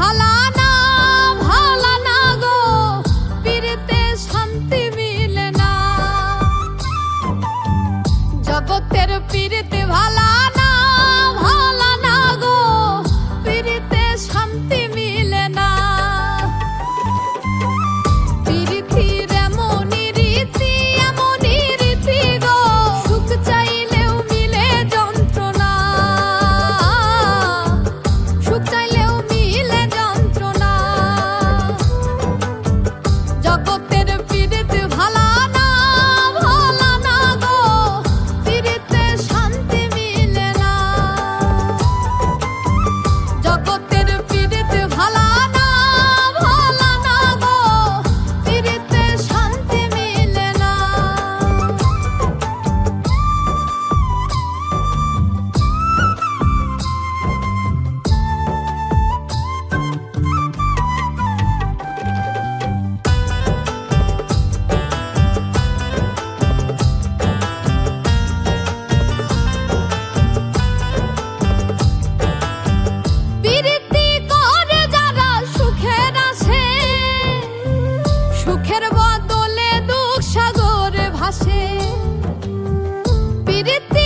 ভালা ভালা না শান্তি মিলে না। জগতের পীরেতে ভালা ভালোবাসে পিড়িতে